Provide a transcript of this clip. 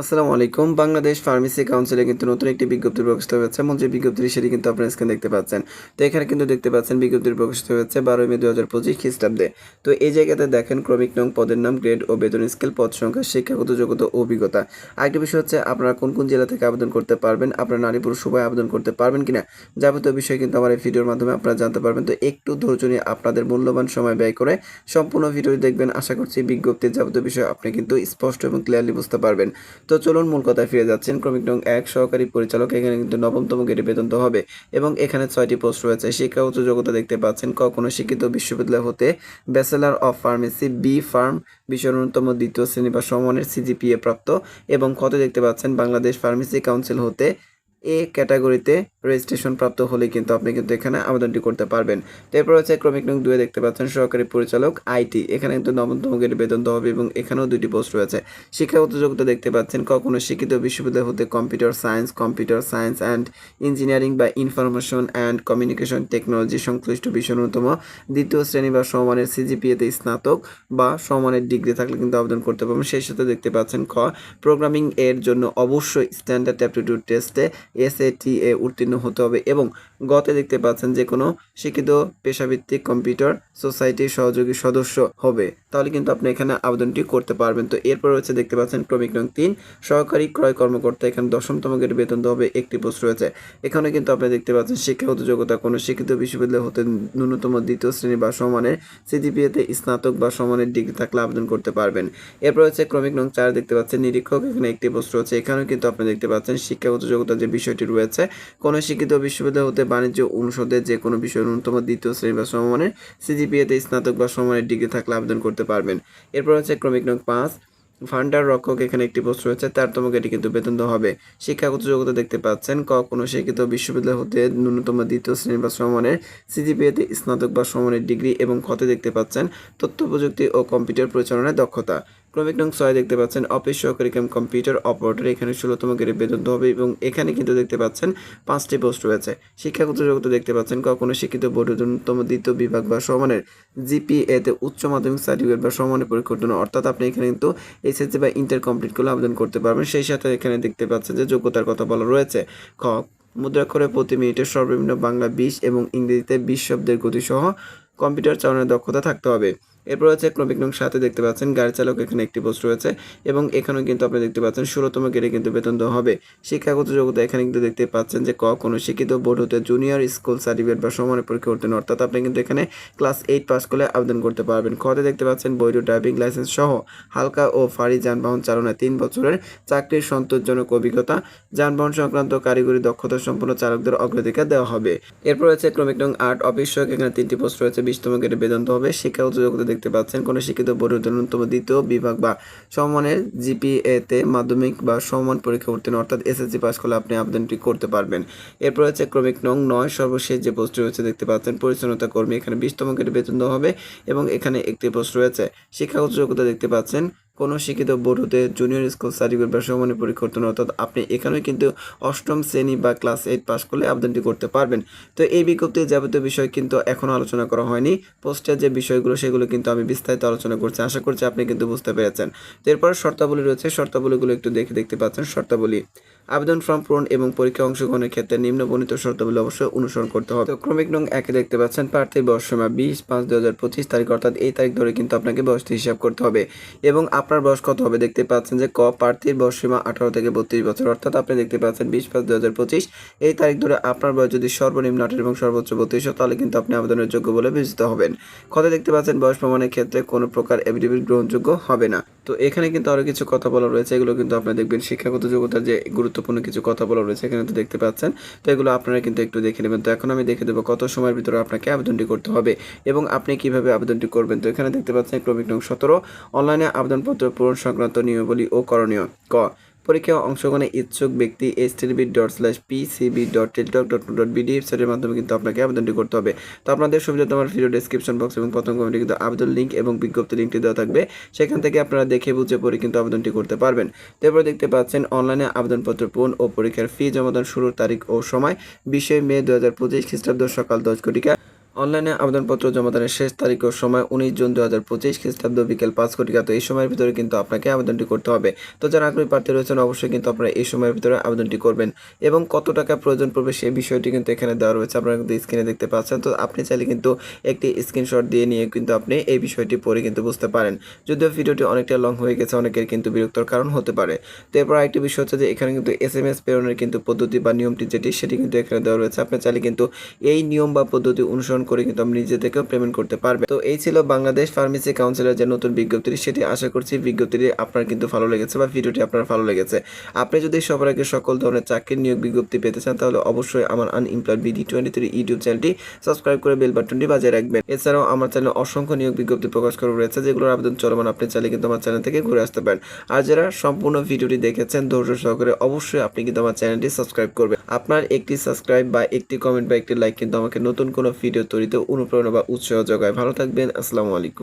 আসসালামু আলাইকুম। বাংলাদেশ ফার্মেসি কাউন্সিলে কিন্তু নতুন একটি বিজ্ঞপ্তি প্রকাশিত হয়েছে। এবং যে বিজ্ঞপ্তি সেটি কিন্তু আপনার স্ক্রিন দেখতে পাচ্ছেন। তো এখানে কিন্তু দেখতে পাচ্ছেন বিজ্ঞপ্তি প্রকাশিত হয়েছে বারোই মে দু হাজার পঁচিশ খ্রিস্টাব্দে। তো এই জায়গাতে দেখেন ক্রমিক নং পদের নাম, গ্রেড ও বেতন স্কেল, পদ সংখ্যা, শিক্ষাগত যোগ্যতা অভিজ্ঞতা। আরেকটি বিষয় হচ্ছে, আপনারা কোন কোন জেলা থেকে আবেদন করতে পারবেন? আপনারা নারী পুরুষ সবাই আবেদন করতে পারবেন কিনা? যাবতীয় বিষয় কিন্তু আমার এই ভিডিওর মাধ্যমে আপনারা জানতে পারবেন। তো একটু ধৈর্য নিয়ে আপনাদের মূল্যবান সময় ব্যয় করে সম্পূর্ণ ভিডিওটি দেখবেন। আশা করছি বিজ্ঞপ্তির যাবতীয় বিষয় আপনি কিন্তু স্পষ্ট এবং ক্লিয়ারলি বুঝতে পারবেন। তো চলুন মূল কথায় ফিরে যাচ্ছেন। ক্রমিক নং এক, সহকারী পরিচালক, এখানে কিন্তু নবমতম গেটে বেতন হবে। এবং এখানে ছয়টি পোস্ট রয়েছে। শিক্ষাগত যোগ্যতা দেখতে পাচ্ছেন। কখনো শিক্ষিত বিশ্ববিদ্যালয় হতে bachelor of pharmacy, B, pharm বিশ্বের অন্যতম দ্বিতীয় শ্রেণি বা সমানের সিজিপিএ প্রাপ্ত। এবং কত দেখতে পাচ্ছেন, বাংলাদেশ ফার্মেসি কাউন্সিল হতে এ ক্যাটাগরিতে রেজিস্ট্রেশন প্রাপ্ত হলে কিন্তু আপনি কিন্তু এখানে আবেদনটি করতে পারবেন। তারপর হচ্ছে ক্রমিক নং দুয়ে দেখতে পাচ্ছেন, সহকারী পরিচালক আইটি এখানে কিন্তু নবমতম বেতন দেওয়া হবে এবং এখানেও দুটি পোস্ট রয়েছে। শিক্ষাগত যোগ্যতা দেখতে পাচ্ছেন, কখনো শিক্ষিত বিশ্ববিদ্যালয় হতে computer science computer science and engineering বা ইনফরমেশন অ্যান্ড কমিউনিকেশন টেকনোলজি সংশ্লিষ্ট বিষয় অন্যতম দ্বিতীয় শ্রেণি বা সমানের সিজিপিএতে স্নাতক বা সমানের ডিগ্রি থাকলে কিন্তু আবেদন করতে পারবেন। সেই সাথে দেখতে পাচ্ছেন, খ প্রোগ্রামিং এর জন্য অবশ্যই স্ট্যান্ডার্ড অ্যাপটিটিউড টেস্টে এসএটি এ উত্তীর্ণ হতে হবে এবং গতে দেখতে পাচ্ছেন যে কোনো শিক্ষিত পেশাভিত্তিক কম্পিউটার সোসাইটির সহযোগী সদস্য হবে। তাহলে কিন্তু আপনি এখানে আবেদনটি করতে পারবেন। তো এরপর রয়েছে দেখতে পাচ্ছেন ক্রমিক নং তিন, সহকারী ক্রয় কর্মকর্তা। এখানে দশমতম গেটে বেতন হবে একটি পোস্ট রয়েছে। এখানে কিন্তু আপনি দেখতে পাচ্ছেন শিক্ষাগত যোগ্যতা কোনো শিক্ষিত বিশ্ববিদ্যালয় হতে ন্যূনতম দ্বিতীয় শ্রেণি বা সমানের সিজিপিএতে স্নাতক বা সমানের ডিগ্রি থাকলে আবেদন করতে পারবেন। এরপর হচ্ছে ক্রমিক নং চার, দেখতে পাচ্ছেন নিরীক্ষক। এখানে একটি পোস্ট রয়েছে। এখানেও কিন্তু আপনি দেখতে পাচ্ছেন শিক্ষাগত যোগ্যতা যে বিষয়টি রয়েছে। কোনো শিক্ষিত বিশ্ববিদ্যালয় হতে বাণিজ্য অনুষদে যে কোনো বিষয়ের ন্যূনতম দ্বিতীয় শ্রেণি বা সমমানের সিজিপিএতে স্নাতক বা সমমানের ডিগ্রি থাকলে আবেদন করতে পারবেন। এরপর হচ্ছে ক্রমিক নং পাঁচ ফান্ডার রক্ষক এখানে একটি পোস্ট রয়েছে তোমাকে এটি কিন্তু বেতন হবে। শিক্ষাগত যোগ্যতা দেখতে পাচ্ছেন, ক, কোনো শিক্ষিত বিশ্ববিদ্যালয় হতে ন্যূনতম দ্বিতীয় শ্রেণি বা সমমানের সিজিপিএতে স্নাতক বা সমমানের ডিগ্রি এবং ক্ষতে দেখতে পাচ্ছেন তথ্য প্রযুক্তি ও কম্পিউটার পরিচালনায় দক্ষতা। ক্রমিক নং ছয় দেখতে পাচ্ছেন, অফিস সহকারী কাম কম্পিউটার অপারেটর। এখানে ষোলোতম গেটে বেতন হবে এবং এখানে কিন্তু দেখতে পাচ্ছেন পাঁচটি পোস্ট রয়েছে। শিক্ষাগত যোগ্যতা দেখতে পাচ্ছেন কখনো শিক্ষিত বোর্ড ন্যূনতম দ্বিতীয় বিভাগ বা সমানের জিপিএতে উচ্চ মাধ্যমিক সার্টিফিকেট বা সমানের পরীক্ষার জন্য। অর্থাৎ আপনি এখানে কিন্তু এসএসসি বা ইন্টার কমপ্লিট করলে আবেদন করতে পারবেন। সেই সাথে এখানে দেখতে পাচ্ছেন যে যোগ্যতার কথা বলা রয়েছে। খ, মুদ্রাক্ষরে প্রতি মিনিটে সর্বনিম্ন বাংলা, বিশ এবং ইংরেজিতে বিশ শব্দের গতিসহ কম্পিউটার চালানোর দক্ষতা থাকতে হবে। এরপর হচ্ছে ক্রমিক নং সাথে দেখতে পাচ্ছেন, গাড়ি চালক এখানে একটি পোস্ট রয়েছে এবং এখানেও কিন্তু আপনি দেখতে পাচ্ছেন ষোলোতম গেটে কিন্তু বেতন দেওয়া হবে। শিক্ষাগত যোগ্যতা এখানে কিন্তু দেখতে পাচ্ছেন যে ক, কোনো শিক্ষিত, বোর্ড হতে জুনিয়র স্কুল সার্টিফিকেট বা সমানের পরীক্ষা উত্তীর্ণ, অর্থাৎ আপনি কিন্তু এখানে ক্লাস এইট পাস করলে আবেদন করতে পারবেন। খতে দেখতে পাচ্ছেন বৈধ ড্রাইভিং লাইসেন্স সহ হালকা ও ফারি যানবাহন চালনায় তিন বছরের চাকরির সন্তোষজনক অভিজ্ঞতা। যানবাহন সংক্রান্ত কারিগরি দক্ষতা সম্পন্ন চালকদের অগ্রাধিকার দেওয়া হবে। এরপর রয়েছে ক্রমিক নং আট অফিস সহায়ক এখানে তিনটি পোস্ট রয়েছে, বিশতম গেটে বেতন হবে। শিক্ষাগত যোগ্যতা দেখতে পাচ্ছেন, কোনো শিক্ষিত পরিবর্তন ন্যূনতম দ্বিতীয় বিভাগ বা সমমানের জিপিএতে মাধ্যমিক বা সমান পরীক্ষা উত্তীর্ণ, অর্থাৎ এসএসসি পাস করলে আপনি আবেদনটি করতে পারবেন। এরপর হচ্ছে ক্রমিক নং নয়, সর্বশেষ যে পোস্ট রয়েছে দেখতে পাচ্ছেন, পরিচ্ছন্নতা কর্মী, এখানে বিশতম গেটে বেতন দেওয়া হবে এবং এখানে একটি পোস্ট রয়েছে। শিক্ষাগত যোগ্যতা দেখতে পাচ্ছেন কোনো শিক্ষিত বোর্ড হতে জুনিয়র স্কুল সার্টিফিকেট বা সমানের পরীক্ষা উত্তীর্ণ অর্থাৎ আপনি এখানেও কিন্তু অষ্টম শ্রেণি বা ক্লাস এইট পাস করলে আবেদনটি করতে পারবেন। তো এই বিজ্ঞপ্তির যাবতীয় বিষয় কিন্তু এখনও আলোচনা করা হয়নি। পোস্টের যে বিষয়গুলো, সেগুলো কিন্তু আমি বিস্তারিত আলোচনা করছি। আশা করছি আপনি কিন্তু বুঝতে পেরেছেন। এরপর শর্তাবলী রয়েছে। শর্তাবলীগুলো একটু দেখে দেখতে পাচ্ছেন। শর্তাবলী, আবেদন ফর্ম পূরণ এবং পরীক্ষা অংশগ্রহণের ক্ষেত্রে নিম্ন বর্ণিত শর্তাবলী অবশ্যই অনুসরণ করতে হবে। ক্রমিক নং একে দেখতে পাচ্ছেন। প্রার্থীর বয়স সীমা বিশ পাঁচ দু হাজার পঁচিশ তারিখ, অর্থাৎ এই তারিখ ধরে কিন্তু আপনাকে বয়সটি হিসাব করতে হবে। এবং আপনার বয়স কত হবে? দেখতে পাচ্ছেন যে ক প্রার্থীর বয়স সীমা আঠারো থেকে বত্রিশ বছর। অর্থাৎ আপনি দেখতে পাচ্ছেন বিশ পাঁচ দু এই তারিখ ধরে আপনার বয়স যদি সর্বনিম্ন আঠারো এবং সর্বোচ্চ বত্রিশ তাহলে কিন্তু আপনি আবেদনের যোগ্য বলে বিবেচিত হবেন। কথা দেখতে পাচ্ছেন বয়স প্রমাণের ক্ষেত্রে কোনো প্রকার এভিডেভিট গ্রহণযোগ্য হবে না। তো এখানে কিন্তু আরও কিছু কথা বলা রয়েছে, এগুলো কিন্তু আপনারা দেখবেন শিক্ষাগত যোগ্যতার যে গুরুত্বপূর্ণ কিছু কথা বলা রয়েছে, এখানে তো দেখতে পাচ্ছেন। তো এগুলো আপনারা কিন্তু একটু দেখে নেবেন। তো এখন আমি দেখে দেবো কত সময়ের ভিতরে আপনাকে আবেদনটি করতে হবে এবং আপনি কীভাবে আবেদনটি করবেন। তো এখানে দেখতে পাচ্ছেন ক্রমিক নং সতেরো। অনলাইনে আবেদনপত্র পূরণ সংক্রান্ত নিয়মাবলী ও করণীয়। ক। পরীক্ষায় অংশগ্রহণে ইচ্ছুক ব্যক্তি S TV dot slash PCB dot Teletalk dot dot BD ওয়েবসাইটের মাধ্যমে কিন্তু আপনাকে আবেদনটি করতে হবে। তো আপনাদের সুবিধা তোমার ভিডিও ডেসক্রিপশন বক্স এবং প্রথম কমেন্টে কিন্তু আবেদন লিঙ্ক এবং বিজ্ঞপ্তি লিঙ্কটি দেওয়া থাকবে। সেখান থেকে আপনারা দেখে বুঝে পড়ে কিন্তু আবেদনটি করতে পারবেন। তারপর দেখতে পাচ্ছেন অনলাইনে আবেদনপত্র পূরণ ও পরীক্ষার ফি জমাদান শুরুর তারিখ ও সময়। বিশে মে দু হাজার পঁচিশ খ্রিস্টাব্দ সকাল দশ ঘটিকা। অনলাইনে আবেদনপত্র জমাদানের শেষ তারিখ ও সময় উনিশ জুন দু হাজার পঁচিশ খ্রিস্টাব্দ বিকেল পাঁচ ঘটিকা তো এই সময়ের ভিতরে কিন্তু আপনাকে আবেদনটি করতে হবে। তো যারা আগ্রহী প্রার্থী রয়েছেন, অবশ্যই কিন্তু আপনারা এই সময়ের ভিতরে আবেদনটি করবেন এবং কত টাকা প্রয়োজন পড়বে সেই বিষয়টি কিন্তু এখানে দেওয়া রয়েছে। আপনারা কিন্তু স্ক্রিনে দেখতে পাচ্ছেন। তো আপনি চাইলে কিন্তু একটি স্ক্রিনশট দিয়ে নিয়ে কিন্তু আপনি এই বিষয়টি পড়ে কিন্তু বুঝতে পারেন। যদিও ভিডিওটি অনেকটা লং হয়ে গেছে, অনেকের কিন্তু বিরক্তর কারণ হতে পারে। তো এরপর আরেকটি বিষয় হচ্ছে যে, এখানে কিন্তু এস এম এস প্রেরণের কিন্তু পদ্ধতি বা নিয়মটি যেটি, সেটি কিন্তু এখানে দেওয়া রয়েছে। আপনি চাইলে কিন্তু এই নিয়ম বা পদ্ধতি অনুসরণ করে কিন্তু আপনি নিজে থেকেও পেমেন্ট করতে পারবেন। তো এই ছিল বাংলাদেশ ফার্মেসি কাউন্সিলের যে নতুন বিজ্ঞপ্তি, সেটি আশা করছি বিজ্ঞপ্তিটি আপনার কিন্তু ভালো লেগেছে বা ভিডিওটি আপনার ভালো লেগেছে। আপনি যদি সবার আগে সকল ধরনের চাকরির নিয়োগ বিজ্ঞপ্তি পেতে চান, তাহলে অবশ্যই আমার unemployed BD twenty three YouTube চ্যানেলটি সাবস্ক্রাইব করে বেল বাটনটি বাজিয়ে রাখবেন। এছাড়াও আমার চ্যানেলে অসংখ্য নিয়োগ বিজ্ঞপ্তি প্রকাশ করা রয়েছে, যেগুলোর আবেদন চলমান আপনি চাইলে কিন্তু আমার চ্যানেল থেকে ঘুরে আসতে পারেন। আর যারা সম্পূর্ণ ভিডিওটি দেখেছেন, ধৈর্য সহকারে অবশ্যই আপনি কিন্তু আমার চ্যানেলটি সাবস্ক্রাইব করবেন। আপনার একটি সাবস্ক্রাইব বা একটি কমেন্ট বা একটি লাইক কিন্তু আমাকে নতুন কোনো ভিডিও তৈরিতে অনুপ্রেরণা বা উৎসাহ যোগায়। ভালো থাকবেন আসসালামু আলাইকুম।